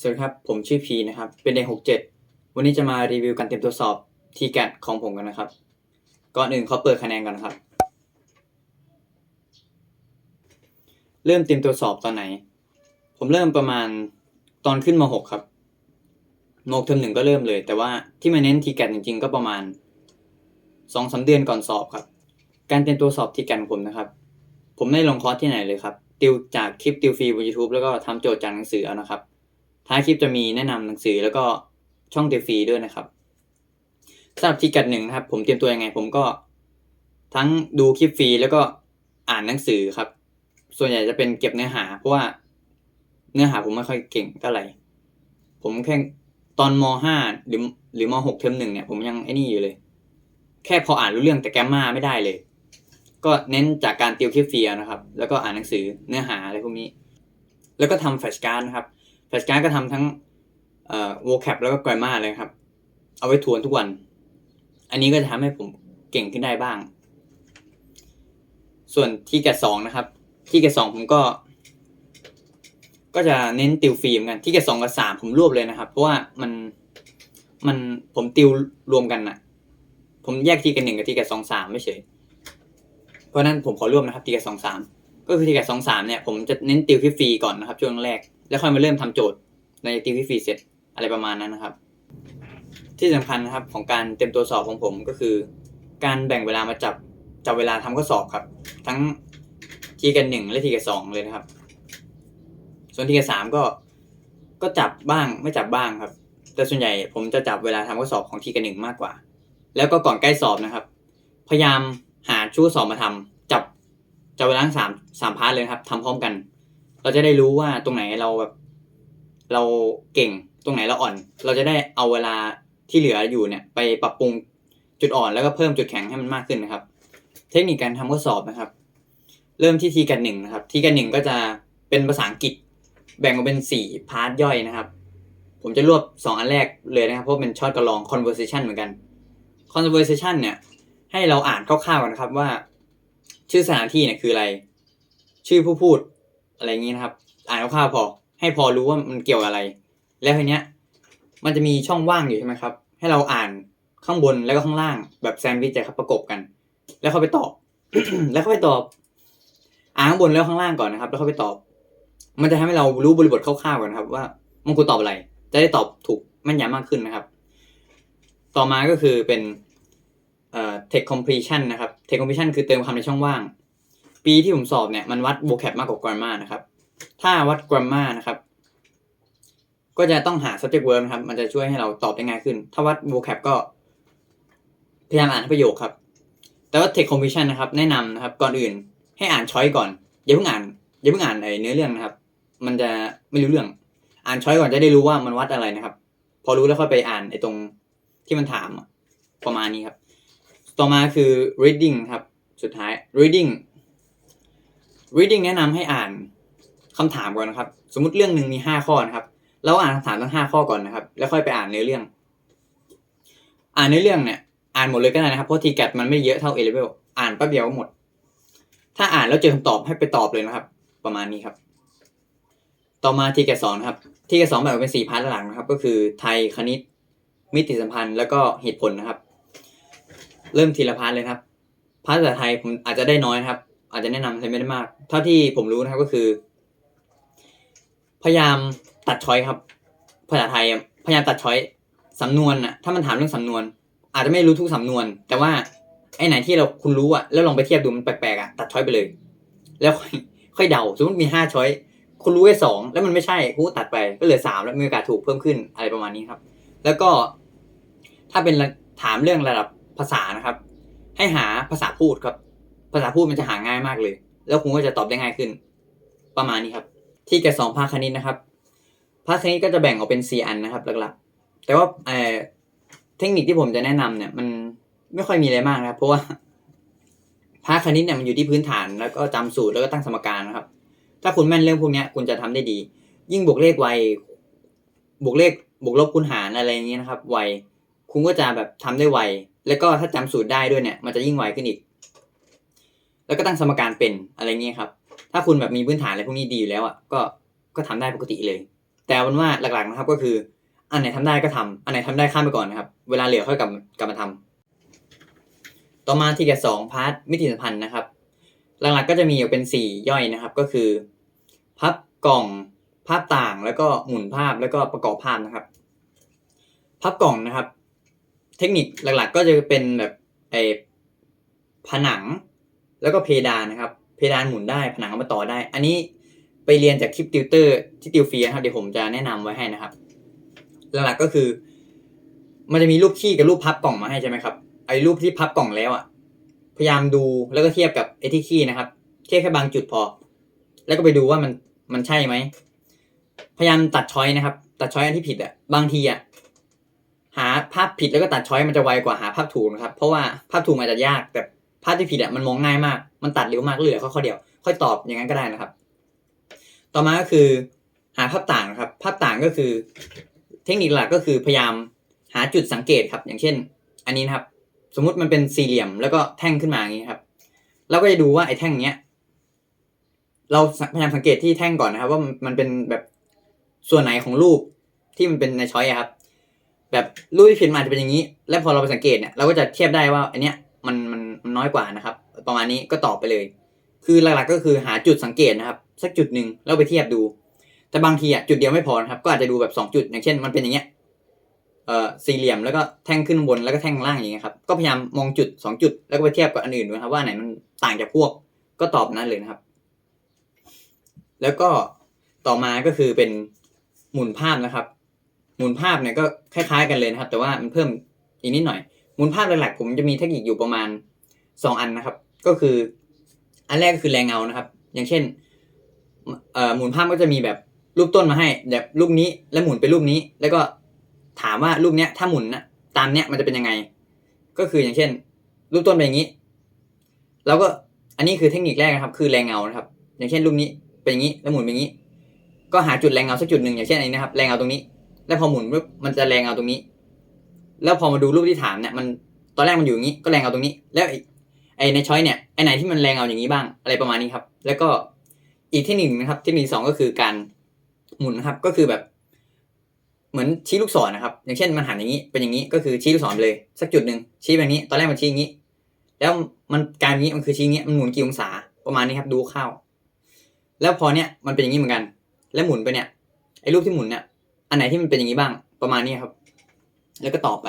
สวัสดีครับ ผมชื่อพีนะครับ เป็นเด็ก67 วันนี้จะมารีวิวการเตรียมตัวสอบทีแกดของผมกันนะครับ ก่อนอื่นเขาเปิดคะแนนก่อนนะครับ เริ่มเตรียมตัวสอบตอนไหน ผมเริ่มประมาณตอนขึ้นม .6 ครับม .6 เทอมหนึ่งก็เริ่มเลย แต่ว่าที่มาเน้นทีแกดจริง ๆ ก็ประมาณสองสาเดือนก่อนสอบครับ การเตรียมตัวสอบทีแกดผมนะครับ ผมไม่ได้ลงคอร์สที่ไหนเลยครับ ติวจากคลิปติวฟรีบน YouTube แล้วก็ทำโจทย์จากหนังสือเอานะครับ ท้ายคลิปจะมีแนะนำหนังสือแล้วก็ช่องติวฟรีด้วยนะครับสำหรับทีกัดหนึ่งนะครับ ผมเตรียมตัวยังไง ผมก็ ทั้งดูคลิปฟรีแล้วก็อ่านหนังสือครับ ส่วนใหญ่จะเป็นเก็บเนื้อหา เพราะว่าเนื้อหาผมไม่ค่อยเก่งเท่าไหร่ผมแค่ตอนมห้าหรือหรือมหกเทอมหนึ่งเนี่ยผมยังไอ้นี่อยู่เลย แค่พออ่านรู้เรื่องแต่แกรมมาไม่ได้เลย ก็เน้นจากการติวคลิปฟรีนะครับ แล้วก็อ่านหนังสือเนื้อหาอะไรพวกนี้ แล้วก็ทำแฟลชการ์ดนะครับ แฟลชการ์ดก็ทำทั้งเอ่อ vocab แล้วก็ grammar เลยครับ เอาไว้ทวนทุกวัน อันนี้ก็จะทำให้ผมเก่งขึ้นได้บ้าง ส่วนที่แกดสองนะครับ ที่แกดสองผมก็ ก็จะเน้นติวฟรีเหมือนกัน ที่แกดสองกับสามผมรวบเลยนะครับ เพราะว่ามันมันผมติวรวมกันนะผมแยกที่แกดหนึ่งกับที่แกดสองสามไม่เฉย เพราะนั้นผมขอรวบนะครับ ที่แกดสองสาม ก็คือทีแกสองสามเนี่ยผมจะเน้นติวฟรีก่อนนะครับช่วงแรก แล้วค่อยมาเริ่มทำโจทย์ในติวฟรีเสร็จอะไรประมาณนั้นนะครับ ที่สำคัญนะครับของการเตรียมตัวสอบของผมก็คือ การแบ่งเวลามาจับจับเวลาทำข้อสอบครับ ทั้งทีกันหนึ่งและทีกันสองเลยนะครับ ส่วนทีกันสามก็ก็จับบ้างไม่จับบ้างครับ แต่ส่วนใหญ่ผมจะจับเวลาทำข้อสอบของทีกันหนึ่งมากกว่า แล้วก็ก่อนใกล้สอบนะครับ พยายามหาชู้สอบมาทำ จะเวล้างสามสามพาร์ทเลยครับทำพร้อมกัน เราจะได้รู้ว่าตรงไหนเราแบบ เราเก่งตรงไหนเราอ่อน เราจะได้เอาเวลาที่เหลืออยู่เนี่ย ไปปรับปรุงจุดอ่อนแล้วก็เพิ่มจุดแข็งให้มันมากขึ้นนะครับ เทคนิคการทำข้อสอบนะครับ เริ่มที่ทีกันหนึ่งนะครับ ทีกันหนึ่งก็จะเป็นภาษาอังกฤษ แบ่งออกเป็นสี่พาร์ทย่อยนะครับ ผมจะรวบสองอันแรกเลยนะครับเพราะเป็นช็อตกับลอง conversation เหมือนกัน conversation เนี่ยให้เราอ่านคร่าวๆกันครับว่า ชื่อสถานที่เนี่ยคืออะไร ชื่อผู้พูดอะไรอย่างนี้นะครับ อ่านคร่าวๆพอ ให้พอรู้ว่ามันเกี่ยวกับอะไร แล้วทีเนี้ย มันจะมีช่องว่างอยู่ใช่ไหมครับ ให้เราอ่านข้างบนแล้วก็ข้างล่างแบบแซนด์วิชครับประกบกัน แล้วเขาไปตอบ แล้วเขาไปตอบ อ่านข้างบนแล้วข้างล่างก่อนนะครับ แล้วเขาไปตอบ มันจะทำให้เรารู้บริบทคร่าวๆก่อนครับ ว่ามันควรตอบอะไร จะได้ตอบถูกแม่นยำมากขึ้นนะครับ ต่อมาก็คือเป็น เอ่อ text completion นะครับ text completion คือเติมคำในช่องว่าง ปีที่ผมสอบเนี่ยมันวัด vocab มากกว่า grammar นะครับ ถ้าวัด grammar นะครับ ก็จะต้องหา subject verb นะครับ มันจะช่วยให้เราตอบได้ง่ายขึ้น ถ้าวัด vocab ก็พยายามอ่านให้ประโยคครับ แต่ว่า text completion นะครับ แนะนำนะครับ ก่อนอื่นให้อ่านช้อยก่อนอย่าเพิ่งอ่านอย่าเพิ่งอ่านไอ้เนื้อเรื่องนะครับ มันจะไม่รู้เรื่อง อ่านช้อยก่อนจะได้รู้ว่ามันวัดอะไรนะครับ พอรู้แล้วค่อยไปอ่านไอ้ตรงที่มันถามประมาณนี้ครับ ต่อมาคือ reading ครับ สุดท้าย reading reading แนะนำให้อ่านคำถามก่อนนะครับ สมมติเรื่องหนึ่งมีห้าข้อนะครับ เราอ่านคำถามทั้งห้าข้อก่อนนะครับ แล้วค่อยไปอ่านเนื้อเรื่อง อ่านเนื้อเรื่องเนี่ย อ่านหมดเลยก็ได้นะครับ เพราะทีแกมันไม่เยอะเท่า A level อ่านแป๊บเดียวก็หมด ถ้าอ่านแล้วเจอคำตอบให้ไปตอบเลยนะครับ ประมาณนี้ครับ ต่อมาทีแกสอนครับทีแกสอนแบ่งเป็นสี่พาร์ทหลักนะครับ ก็คือไทยคณิต มิติสัมพันธ์แล้วก็เหตุผลนะครับ เริ่มทีละพาร์ทเลยครับพาร์ทภาษาไทยผมอาจจะได้น้อยครับ อาจจะแนะนำให้ไม่ได้มาก เท่าที่ผมรู้นะครับก็คือ พยายามตัดช้อยครับ ภาษาไทยพยายามตัดช้อยสำนวนอะถ้ามันถามเรื่องสำนวน อาจจะไม่รู้ทุกสำนวน แต่ว่าไอ้ไหนที่เราคุณรู้อะแล้วลองไปเทียบดูมันแปลกๆอะตัดช้อยไปเลย แล้วค่อยค่อยเดาสมมติมีห้าช้อยคุณรู้แค่สองแล้วมันไม่ใช่คุณก็ตัดไปก็เหลือสามแล้วมีโอกาสถูกเพิ่มขึ้นอะไรประมาณนี้ครับ แล้วก็ถ้าเป็นถามเรื่องระดับ ภาษานะครับ ให้หาภาษาพูดครับ ภาษาพูดมันจะหาง่ายมากเลย แล้วคุณก็จะตอบได้ง่ายขึ้น ประมาณนี้ครับ ที่แกสองภาคคณิตนะครับ ภาคคณิตก็จะแบ่งออกเป็นสี่อันนะครับหลักๆแต่ว่าเอ่อเทคนิคที่ผมจะแนะนำเนี่ย มันไม่ค่อยมีอะไรมากนะครับ เพราะว่าภาคคณิตเนี่ยมันอยู่ที่พื้นฐานแล้วก็จำสูตรแล้วก็ตั้งสมการนะครับ ถ้าคุณแม่นเรื่องพวกนี้คุณจะทำได้ดี ยิ่งบวกเลขไวบวกเลขบวกลบคูณหารอะไรอย่างเงี้ยนะครับ ไวคุณก็จะแบบทำได้ไว แล้วก็ถ้าจำสูตรได้ด้วยเนี่ย มันจะยิ่งไวขึ้นอีก แล้วก็ตั้งสมการเป็นอะไรเงี้ยครับ ถ้าคุณแบบมีพื้นฐานอะไรพวกนี้ดีอยู่แล้วอะก็ก็ทำได้ปกติเลย แต่เอาเป็นว่าหลักๆนะครับก็คือ อันไหนทำได้ก็ทำอันไหนทำได้ข้ามไปก่อนนะครับ เวลาเหลือค่อยกลับกลับมาทำต่อมาที่แกสองพาร์ทมิติสัมพันธ์นะครับ หลักๆก็จะมีอยู่เป็นสี่ย่อยนะครับ ก็คือ พับกล่องภาพต่างแล้วก็หมุนภาพแล้วก็ประกอบภาพนะครับ พับกล่องนะครับ เทคนิคหลักๆ ก็จะเป็นแบบไอผนังแล้วก็เพดานนะครับ เพดานหมุนได้ผนังเอามาต่อได้ อันนี้ไปเรียนจากคลิปติวเตอร์ที่ติวฟรีนะครับเดี๋ยวผมจะแนะนำไว้ให้นะครับ หลักๆก็คือ มันจะมีรูปขี้กับรูปพับกล่องมาให้ใช่ไหมครับไอ้รูปที่พับกล่องแล้วอะ พยายามดูแล้วก็เทียบกับไอ้ที่ขี้นะครับเทียบแค่บางจุดพอ แล้วก็ไปดูว่ามันมันใช่ไหมพยายามตัดช้อยนะครับ ตัดช้อยอันที่ผิดอะบางทีอะ หาภาพผิดแล้วก็ตัดช้อยมันจะไวกว่าหาภาพถูกนะครับ เพราะว่าภาพถูกอาจจะยาก แต่ภาพที่ผิดอะมันมองง่ายมาก มันตัดเร็วมากเหลือข้อเดียว ค่อยตอบอย่างนั้นก็ได้นะครับ ต่อมาก็คือหาภาพต่างครับ ภาพต่างก็คือ เทคนิคหลักก็คือพยายามหาจุดสังเกตครับ อย่างเช่น อันนี้นะครับ สมมุติมันเป็นสี่เหลี่ยมแล้วก็แท่งขึ้นมาอย่างนี้ครับ เราก็จะดูว่าไอ้แท่งเนี้ยเราพยายามสังเกตที่แท่งก่อนนะครับ ว่ามันเป็นแบบส่วนไหนของรูปที่มันเป็นในช้อยครับ แบบรูปที่ผิดมาอาจะเป็นอย่างนี้ แล้วพอเราไปสังเกตเนี่ยเราก็จะเทียบได้ว่าอันเนี้ยมันมันมันน้อยกว่านะครับ ประมาณนี้ก็ตอบไปเลย คือหลักๆก็คือหาจุดสังเกตนะครับ สักจุดหนึ่งแล้วไปเทียบดู แต่บางทีอะจุดเดียวไม่พอนะครับ ก็อาจจะดูแบบสองจุดอย่างเช่น มันเป็นอย่างเงี้ยเอ่อสี่เหลี่ยมแล้วก็แท่งขึ้นบนแล้วก็แท่งล่างอย่างเงี้ยครับก็พยายามมองจุดสองจุดแล้วก็ไปเทียบกับอันอื่นดูนะครับว่าไหนมันต่างจากพวกก็ตอบนั้นเลยนะครับ แล้วก็ต่อมาก็คือเป็นหมุนภาพนะครับ มุนภาพเนี่ยก็คล้ายๆกันเลยนะครับ แต่ว่ามันเพิ่มอีกนิดหน่อยมุนภาพหลักๆผมจะมีเทคนิคอยู่ประมาณสองอันนะครับ ก็คือ อันแรกก็คือแรงเงานะครับ อย่างเช่นหมุนภาพก็จะมีแบบรูปต้นมาให้ แบบรูปนี้แล้วหมุนไปรูปนี้ แล้วก็ถามว่ารูปเนี้ยถ้าหมุนนะตามเนี้ยมันจะเป็นยังไง ก็คืออย่างเช่น รูปต้นเป็นอย่างนี้ แล้วก็อันนี้คือเทคนิคแรกนะครับ คือแรงเงานะครับ อย่างเช่นรูปนี้เป็นอย่างนี้แล้วหมุนเป็นอย่างนี้ ก็หาจุดแรงเงาสักจุดหนึ่งอย่างเช่นอันนี้นะครับแรงเงาตรงนี้ แล้วพอหมุนปุ๊บมันจะแรงเงาตรงนี้ แล้วพอมาดูรูปที่ถามเนี่ยมันตอนแรกมันอยู่อย่างนี้ก็แรงเงาตรงนี้ แล้วไอในช้อยเนี่ยไอไหนที่มันแรงเงาอย่างนี้บ้างอะไรประมาณนี้ครับ แล้วก็อีกทคนิคหนึ่งนะครับทคนิคที่สองก็คือการหมุนนะครับก็คือแบบ เหมือนชี้ลูกศรนะครับ อย่างเช่นมันหันอย่างนี้เป็นอย่างนี้ก็คือชี้ลูกศรเลย สักจุดหนึ่งชี้แบบนี้ ตอนแรกมันชี้อย่างนี้ แล้วมันการนี้มันคือชี้อย่างนี้มันหมุนกี่องศาประมาณนี้ครับดูเข้าวแล้วพอเนี่ยมันเป็นอย่างนี้เหมือนกัน แล้วหมุนไปเนี่ยไอ้รูปที่หมุนเนี่ย อันไหนที่มันเป็นอย่างนี้บ้าง ประมาณนี้ครับ แล้วก็ต่อไป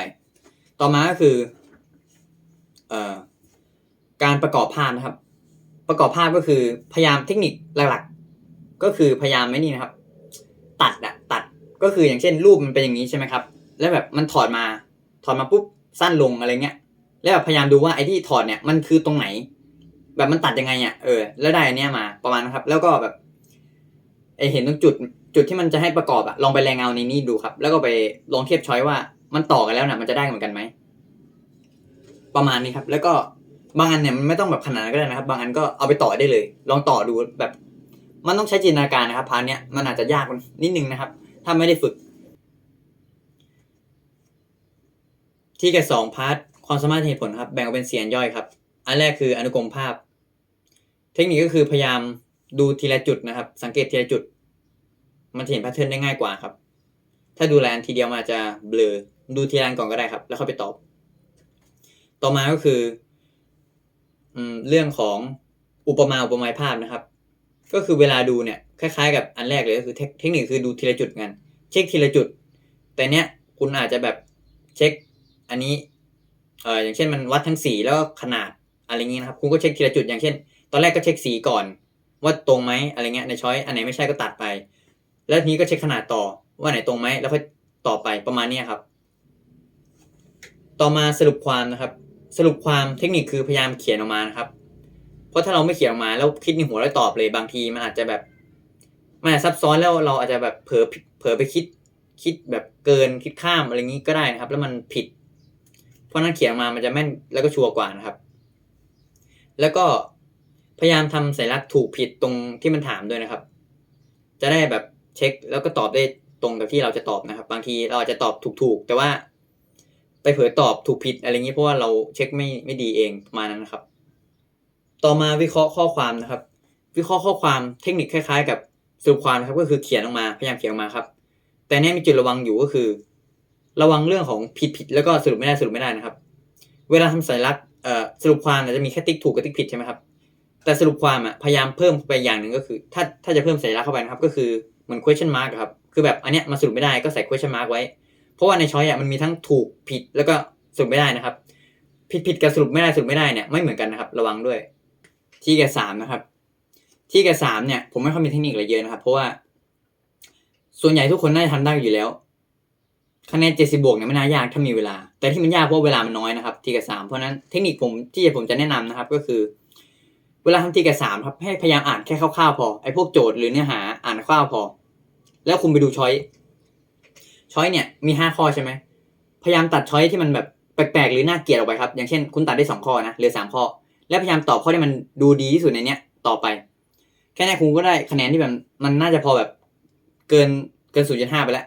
ต่อมาก็คือ เอ่อ การประกอบภาพนะครับ ประกอบภาพก็คือพยายามเทคนิคหลักๆ ก็คือพยายามไม่นี่นะครับ ตัดอะตัดก็คืออย่างเช่น รูปมันเป็นอย่างนี้ใช่ไหมครับ แล้วแบบมันถอดมา ถอดมาปุ๊บสั้นลงอะไรเงี้ย แล้วแบบพยายามดูว่าไอ้ที่ถอดเนี่ยมันคือตรงไหน แบบมันตัดยังไงอะเออ แล้วได้อันเนี้ยมาประมาณนะครับ แล้วก็แบบ ไอเห็นตรงจุดจุดที่มันจะให้ประกอบอะลองไปแรงเงาในนี้ดูครับ แล้วก็ไปลองเทียบช้อยว่ามันต่อกันแล้วนะมันจะได้เหมือนกันไหมประมาณนี้ครับ แล้วก็บางอันเนี่ยมันไม่ต้องแบบขนาดนั้นก็ได้นะครับ บางอันก็เอาไปต่อได้เลย ลองต่อดูแบบ มันต้องใช้จินตนาการนะครับพาร์ทเนี้ยมันอาจจะยากนิดนึงนะครับ ถ้าไม่ได้ฝึก ที่แกสองพาร์ทความสามารถเหตุผลครับ แบ่งออกเป็นเสียงย่อยครับ อันแรกคืออนุกรมภาพ เทคนิคก็คือพยายาม ดูทีละจุดนะครับ สังเกตทีละจุด มันจะเห็นแพทเทิร์นได้ง่ายกว่าครับ ถ้าดูแลนทีเดียวมันอาจจะเบลอดูทีละก่อนก็ได้ครับ แล้วค่อยไปตอบ ต่อมาก็คืออเรื่องของอุปมาอุปไมยภาพนะครับ ก็คือเวลาดูเนี่ยคล้ายๆ กับอันแรกเลยก็คือเทคเทคนิคคือดูทีละจุดกันเช็คทีละจุด แต่เนี้ยคุณอาจจะแบบเช็คอันนี้เอ่ออย่างเช่นมันวัดทั้งสีแล้วก็ขนาดอะไรเงี้ยนะครับ คุณก็เช็คทีละจุดอย่างเช่น ตอนแรกก็เช็คสีก่อน ว่าตรงไหมอะไรเงี้ยในช้อยอันไหนไม่ใช่ก็ตัดไป แล้วทีนี้ก็เช็คขนาดต่อว่าไหนตรงไหมแล้วค่อยต่อไปประมาณนี้ครับ ต่อมาสรุปความนะครับ สรุปความเทคนิคคือพยายามเขียนออกมานะครับ เพราะถ้าเราไม่เขียนออกมาแล้วคิดในหัวแล้วตอบเลยบางทีมันอาจจะแบบมันอาจซับซ้อนแล้วเราอาจจะแบบเผลอเผลอไปคิดคิดแบบเกินคิดข้ามอะไรงี้ก็ได้นะครับ แล้วมันผิด เพราะนั้นเขียนออกมามันจะแม่นแล้วก็ชัวร์กว่านะครับ แล้วก็ พยายามทำสัญลักษณ์ถูกผิดตรงที่มันถามด้วยนะครับ จะได้แบบเช็คแล้วก็ตอบได้ตรงกับที่เราจะตอบนะครับ บางทีเราอาจจะตอบถูกๆ แต่ว่า ไปเผลอตอบถูกผิดอะไรอย่างนี้เพราะว่าเราเช็คไม่ไม่ดีเองประมาณนั้นนะครับ ต่อมาวิเคราะห์ข้อความนะครับ วิเคราะห์ข้อความเทคนิคคล้ายๆ กับสรุปความนะครับก็คือเขียนออกมาพยายามเขียนออกมาครับ แต่เนี่ยมีจุดระวังอยู่ก็คือ ระวังเรื่องของผิดผิดแล้วก็สรุปไม่ได้สรุปไม่ได้นะครับ เวลาทำสัญลักษณ์สรุปความอาจะมีแค่ติ๊กถูกกับติ๊กผิดใช่ไหมครับ แต่สรุปความอะพยายามเพิ่มไปอย่างหนึ่งก็คือ ถ้าถ้าจะเพิ่มสัญลักษณ์เข้าไปนะครับ ก็คือเหมือน question mark ครับ คือแบบอันเนี้ยมาสรุปไม่ได้ก็ใส่ question mark ไว้ เพราะว่าในช้อยอะมันมีทั้งถูกผิดแล้วก็สรุปไม่ได้นะครับ ผิดผิดกับสรุปไม่ได้สรุปไม่ได้เนี่ยไม่เหมือนกันนะครับ ระวังด้วย ที่แกสามนะครับ ที่แกสามเนี่ย ผมไม่ค่อยมีเทคนิคอะไรเยอะนะครับ เพราะว่า ส่วนใหญ่ทุกคนน่าจะทำได้อยู่แล้วคะแนนเจ็ดสิบวกเนี่ยไม่น่ายากถ้ามีเวลา แต่ที่มันยากเพราะเวลามันน้อยนะครับ ทีกับสามเพราะนั้นเทคนิคผมที่ผมจะแนะนำนะครับ ก็คือ เวลาทำทีกับสามครับให้พยายามอ่านแค่คร่าวๆพอไอ้พวกโจทย์หรือเนื้อหาอ่านคร่าวพอ แล้วคุณไปดูช้อยช้อยเนี่ยมีห้าข้อใช่ไหมพยายามตัดช้อยที่มันแบบแปลกๆหรือน่าเกลียดออกไปครับ อย่างเช่น คุณตัดได้สองข้อนะเหลือสามข้อ แล้วพยายามตอบข้อที่มันดูดีที่สุดในเนี้ยต่อไป แค่นี้คุณก็ได้คะแนนที่แบบมันน่าจะพอแบบเกินเกินศูนย์จุดห้าไปแล้ว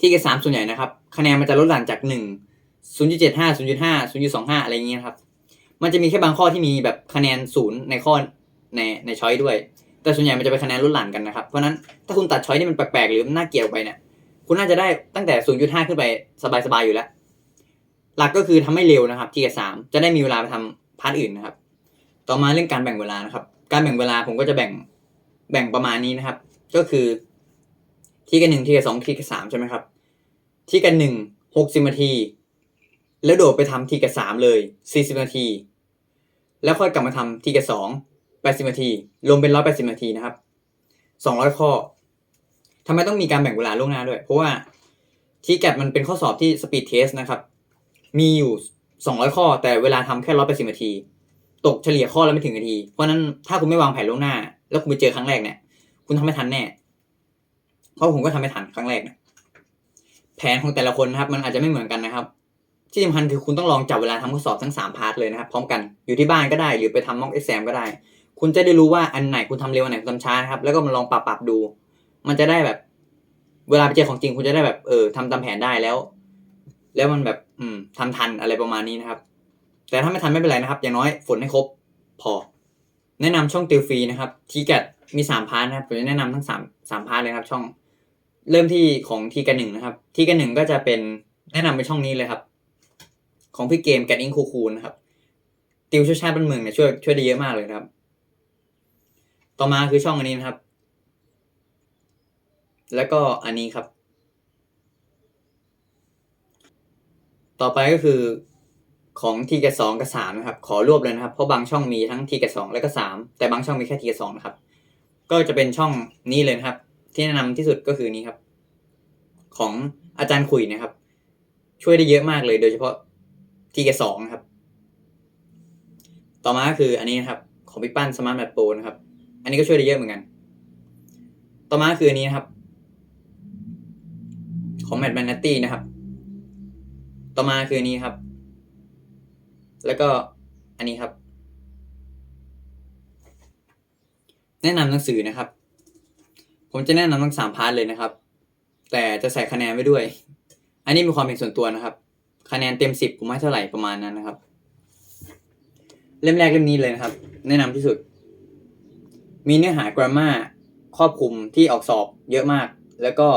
ที่เกรดสามส่วนใหญ่นะครับ คะแนนมันจะลดหลั่นจากหนึ่งศูนย์จุดเจ็ดห้าศูนย์จุดห้าศูนย์จุดสองห้าอะไรเงี้ยครับ มันจะมีแค่บางข้อที่มีแบบคะแนนศูนย์ในข้อในในช้อยด้วย แต่ส่วนใหญ่มันจะเป็นคะแนนลดหลั่นกันนะครับ เพราะนั้นถ้าคุณตัดช้อยที่มันแปลกๆ หรือมันน่าเกลียดไปเนี่ย คุณน่าจะได้ตั้งแต่ศูนย์จุดห้าขึ้นไปสบายๆ อยู่แล้ว หลักก็คือทำให้เร็วนะครับ ที่เกรดสามจะได้มีเวลาไปทำพาร์ทอื่นนะครับ ต่อมาเรื่องการแบ่งเวลานะครับ การแบ่งเวลาผมก็จะแบ่งแบ่งประมาณนี้นะครับ ก็คือที่กันหนึ่งที่กันสองที่กันสามใช่ไหมครับ ที่กันหนึ่งหกสิบนาที แล้วโดดไปทำทีกันสามเลยสี่สิบนาที แล้วค่อยกลับมาทำทีกันสองแปดสิบนาที รวมเป็นร้อยแปดสิบนาทีนะครับสองร้อยข้อทำไมต้องมีการแบ่งเวลาล่วงหน้าด้วย เพราะว่าที่แกมันเป็นข้อสอบที่สปีดเทสนะครับ มีอยู่สองร้อยข้อ แต่เวลาทำแค่ร้อยแปดสิบนาที ตกเฉลี่ยข้อและไม่ถึงนาที เพราะนั้นถ้าคุณไม่วางแผนล่วงหน้า แล้วคุณไปเจอครั้งแรกเนี่ย คุณทำไม่ทันแน่ เพราะผมก็ทำไม่ทันครั้งแรกนี่ยแผนของแต่ละคนนะครับ มันอาจจะไม่เหมือนกันนะครับ ที่สำคัญคือคุณต้องลองจับเวลาทำข้อสอบทั้งสามพาร์ทเลยนะครับ พร้อมกันอยู่ที่บ้านก็ได้ หรือไปทำม็อกเอ็กซมก็ได้ คุณจะได้รู้ว่าอันไหนคุณทำเร็วอันไหนคุณทำช้านะครับ แล้วก็มาลองปรับปรับดู มันจะได้แบบ เวลาไปเจอของจริงคุณจะได้แบบเออทำตามแผนได้แล้ว แล้วมันแบบ อืมทำทันอะไรประมาณนี้นะครับ แต่ถ้าไม่ทันไม่เป็นไรนะครับ อย่างน้อยฝนให้ครบพอ แนะนำช่องติวฟรีนะครับ ทีแกตมีสามพาร์ทนะครับผมจะแนะนำทั้งสามสามพาร์ทเลยครับ ช่อง เริ่มที่ของทีกันหนึ่งนะครับ ทีกันหนึ่งก็จะเป็นแนะนำเป็นช่องนี้เลยครับ ของพี่เกมแกดอิงคูคูนะครับ ติวช่วยชาติบ้านเมืองเนี่ยช่วยช่วยได้เยอะมากเลยนะครับ ต่อมาคือช่องอันนี้นะครับ แล้วก็อันนี้ครับ ต่อไปก็คือของทีกับสองกับสามนะครับ ขอรวบเลยนะครับ เพราะบางช่องมีทั้งทีกับสองและก็สามแต่บางช่องมีแค่ทีกับสองนะครับ ก็จะเป็นช่องนี้เลยนะครับ ที่แนะนำที่สุดก็คือนี้ครับ ของอาจารย์คุยนะครับ ช่วยได้เยอะมากเลย โดยเฉพาะ ทีกับสองครับ ต่อมาคืออันนี้นะครับ ของพี่ปั้นสมาร์ทแมทโปนะครับ อันนี้ก็ช่วยได้เยอะเหมือนกัน ต่อมาคืออันนี้นะครับ ของแมทแมนนัตตี้นะครับ ต่อมาคืออันนี้ครับ แล้วก็อันนี้ครับ แนะนำหนังสือนะครับ ผมจะแนะนำทั้งสามพาร์ทเลยนะครับ แต่จะใส่คะแนนไว้ด้วย อันนี้มีความเป็นส่วนตัวนะครับ คะแนนเต็มสิบผมให้เท่าไหร่ประมาณนั้นนะครับ เล่มแรกเล่มนี้เลยนะครับ แนะนำที่สุด มีเนื้อหา grammar ครอบคลุมที่ออกสอบเยอะมาก แล้วก็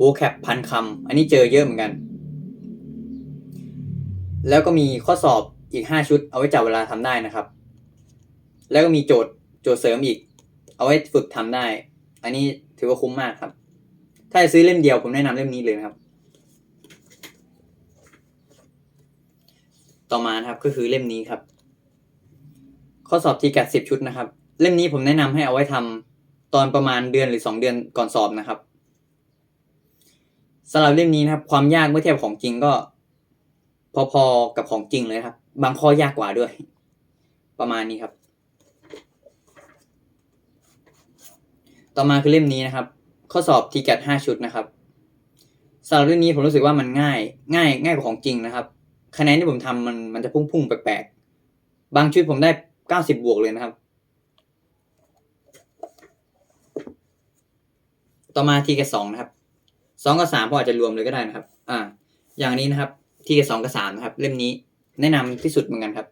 vocab พันคำอันนี้เจอเยอะเหมือนกัน แล้วก็มีข้อสอบอีกห้าชุด เอาไว้จับเวลาทำได้นะครับ แล้วก็มีโจทย์โจทย์เสริมอีก เอาไว้ฝึกทำได้ อันนี้ถือว่าคุ้มมากครับ ถ้าจะซื้อเล่มเดียวผมแนะนำเล่มนี้เลยนะครับ ต่อมาครับก็คือเล่มนี้ครับ ข้อสอบทีกัดสิบชุดนะครับ เล่มนี้ผมแนะนำให้เอาไว้ทำตอนประมาณเดือนหรือสองเดือนก่อนสอบนะครับสำหรับเล่มนี้นะครับ ความยากเมื่อเทียบของจริงก็ พอๆกับของจริงเลยครับ บางข้อยากกว่าด้วย ประมาณนี้ครับ ต่อมาคือเล่มนี้นะครับ ข้อสอบทีกัดห้าชุดนะครับสำหรับเรื่องนี้ผมรู้สึกว่ามันง่าย ง่ายง่ายกว่าของจริงนะครับ คะแนนที่ผมทำมันมันจะพุ่งๆแปลกๆ บางชุดผมได้เก้าสิบบวกเลยนะครับ ต่อมาทีกับสองนะครับสองกับสามพออาจจะรวมเลยก็ได้นะครับ อ่า อย่างนี้นะครับ ทีกับสองกับสามนะครับ เล่มนี้แนะนำที่สุดเหมือนกันครับ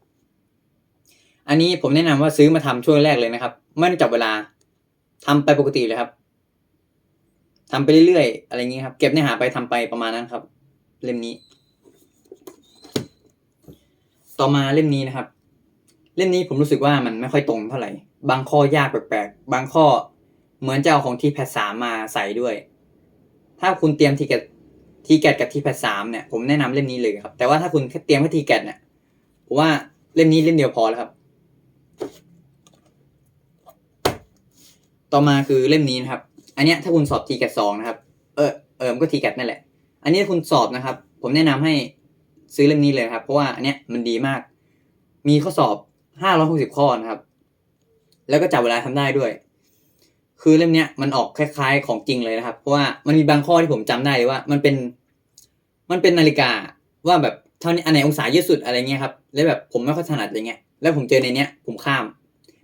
อันนี้ผมแนะนำว่าซื้อมาทำช่วงแรกเลยนะครับ ไม่ต้องจับเวลาทำไปปกติเลยครับทำไปเรื่อยๆ อะไรอย่างนี้ครับ เก็บเนื้อหาไปทำไปประมาณนั้นครับ เล่มนี้ ต่อมาเล่มนี้นะครับ เล่มนี้ผมรู้สึกว่ามันไม่ค่อยตรงเท่าไหร่ บางข้อยากแปลกๆ บางข้อเหมือนจะเอาของทีแพทสามมาใส่ด้วย ถ้าคุณเตรียมทีแกทีแกตกับทีแพทสามเนี่ยผมแนะนำเล่มนี้เลยครับ แต่ว่าถ้าคุณเตรียมแค่ทีแกตเนี่ยผมว่าเล่มนี้เล่มเดียวพอแล้วครับ ต่อมาคือเล่มนี้นะครับ อันเนี้ยถ้าคุณสอบทีแกตสองนะครับ เออเออมันก็ทีแกตนั่นแหละ อันนี้คุณสอบนะครับ ผมแนะนำให้ ซื้อเล่มนี้เลยครับ เพราะว่าอันเนี้ยมันดีมาก มีข้อสอบห้าร้อยหกสิบข้อนะครับ แล้วก็จับเวลาทำได้ด้วย คือเล่มเนี้ยมันออกคล้ายๆของจริงเลยนะครับ เพราะว่ามันมีบางข้อที่ผมจำได้ว่า มันเป็น มันเป็นนาฬิกาว่าแบบเท่านี้อันไหนองศาเยอะสุดอะไรเงี้ยครับแล้วแบบผมไม่ค่อยถนัดอะไรเงี้ยแล้วผมเจอในเนี้ย ผมข้าม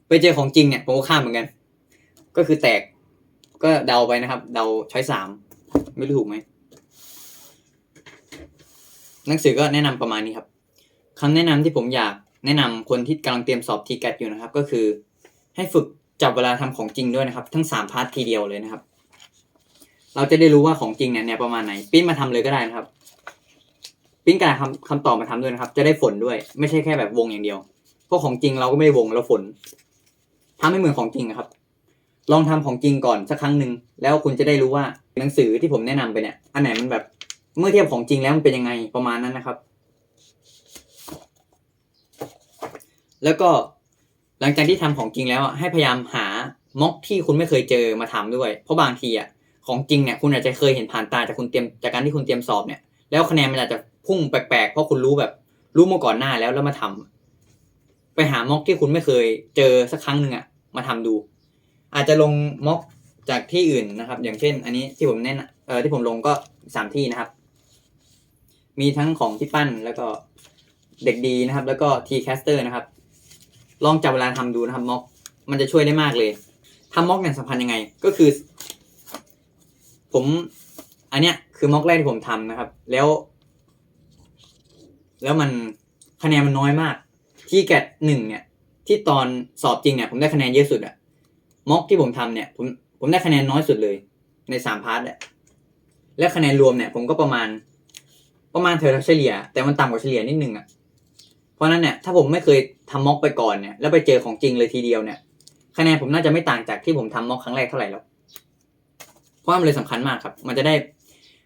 ไปเจอของจริงเนี่ยผมก็ข้ามเหมือนกัน ก็คือแตกก็เดาไปนะครับ เดาช้อยสามไม่รู้ถูกไหม หนังสือก็แนะนำประมาณนี้ครับคำแนะนำที่ผมอยากแนะนำคนที่กำลังเตรียมสอบทีแกตอยู่นะครับ ก็คือ ให้ฝึกจับเวลาทำของจริงด้วยนะครับ ทั้งสามพาร์ททีเดียวเลยนะครับ เราจะได้รู้ว่าของจริงเนี่ยเนี่ยประมาณไหนปิ้นมาทำเลยก็ได้นะครับปิ้นกระดาษคำคำตอบมาทำด้วยนะครับ จะได้ฝนด้วย ไม่ใช่แค่แบบวงอย่างเดียว เพราะของจริงเราก็ไม่ได้วงเราฝนทำให้เหมือนของจริงนะครับ ลองทำของจริงก่อนสักครั้งหนึ่งแล้วคุณจะได้รู้ว่าหนังสือที่ผมแนะนำไปเนี่ย อันไหนมันแบบ เมื่อเทียบของจริงแล้วมันเป็นยังไงประมาณนั้นนะครับ แล้วก็หลังจากที่ทำของจริงแล้วให้พยายามหาม็อกที่คุณไม่เคยเจอมาทำด้วย เพราะบางทีอะของจริงเนี่ยคุณอาจจะเคยเห็นผ่านตาจากคุณเตรียมจากการที่คุณเตรียมสอบเนี่ย แล้วคะแนนมันอาจจะพุ่งแปลกๆเพราะคุณรู้แบบรู้มาก่อนหน้าแล้วแล้วมาทำไปหาม็อกที่คุณไม่เคยเจอสักครั้งหนึ่งอะมาทำดู อาจจะลงม็อกจากที่อื่นนะครับ อย่างเช่น อันนี้ที่ผมแนะนำเออที่ผมลงก็สามที่นะครับ มีทั้งของที่ปั้นแล้วก็เด็กดีนะครับ แล้วก็ทีแคสเตอร์นะครับ ลองจับเวลาทำดูนะครับม็อก มันจะช่วยได้มากเลยทำม็อกเนี่ยสำคัญยังไง ก็คือ ผม อันเนี้ยคือม็อกแรกที่ผมทำนะครับ แล้ว แล้วมันคะแนนมันน้อยมาก ที่แกดหนึ่งเนี่ย ที่ตอนสอบจริงเนี่ยผมได้คะแนนเยอะสุดอะม็อกที่ผมทำเนี่ย ผมผมได้คะแนนน้อยสุดเลย ในสามพาร์ทอะและคะแนนรวมเนี่ย ผมก็ประมาณ ประมาณเทอเฉลี่ย แต่มันต่ำกว่าเฉลี่ยนิดนึงอะเพราะนั้นเนี่ยถ้าผมไม่เคยทำม็อกไปก่อนเนี่ยแล้วไปเจอของจริงเลยทีเดียวเนี่ยคะแนนผมน่าจะไม่ต่างจากที่ผมทำม็อกครั้งแรกเท่าไหร่แล้วเพราะมันเลยสำคัญมากครับ มันจะได้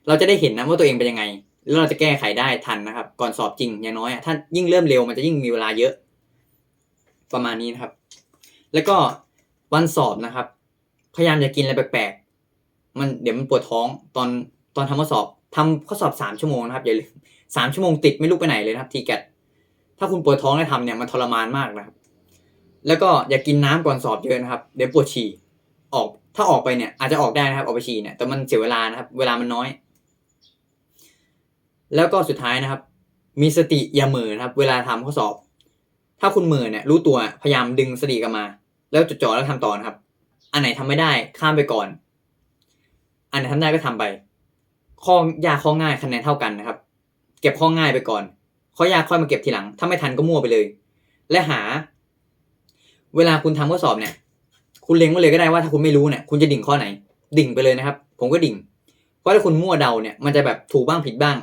เราจะได้เห็นนะว่าตัวเองเป็นยังไง แล้วเราจะแก้ไขได้ทันนะครับ ก่อนสอบจริงอย่างน้อยอะถ้ายิ่งเริ่มเร็วมันจะยิ่งมีเวลาเยอะ ประมาณนี้นะครับ แล้วก็วันสอบนะครับ พยายามอย่ากินอะไรแปลกๆมันเดี๋ยวมันปวดท้องตอนตอนทำข้อสอบ ทำข้อสอบสามชั่วโมงนะครับอย่าลืมสามชั่วโมงติดไม่ลุกไปไหนเลยนะครับทีแกตถ้าคุณปวดท้องได้วทำเนี่ยมันทรมานมากนะครับ แล้วก็อย่ากินน้ำก่อนสอบเยอะนะครับเดี๋ยวปวดฉี่ออก ถ้าออกไปเนี่ย อาจจะออกได้นะครับ ออกไปฉี่เนี่ยแต่มันเสียเวลานะครับ เวลามันน้อย แล้วก็สุดท้ายนะครับ มีสติอย่าเหม่อนะครับ เวลาทำข้อสอบ ถ้าคุณเหม่อเนี่ย รู้ตัวพยายามดึงสติกลับมา แล้วจดจ่อแล้วทำต่อนะครับ อันไหนทำไม่ได้ข้ามไปก่อน อันไหนทำได้ก็ทำไป ข้อยากข้อง่ายคะแนนเท่ากันนะครับ เก็บข้อง่ายไปก่อน ข้อยากค่อยมาเก็บทีหลัง ถ้าไม่ทันก็มั่วไปเลย และหา เวลาคุณทำข้อสอบเนี่ย คุณเล็งไว้เลยก็ได้ว่าถ้าคุณไม่รู้เนี่ยคุณจะดิ่งข้อไหน ดิ่งไปเลยนะครับ ผมก็ดิ่ง เพราะถ้าคุณมั่วเดาเนี่ยมันจะแบบถูกบ้างผิดบ้าง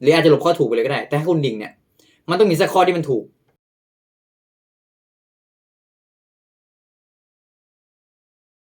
หรืออาจจะหลบข้อถูกไปเลยก็ได้ แต่ถ้าคุณดิ่งเนี่ย มันต้องมีสักข้อที่มันถูก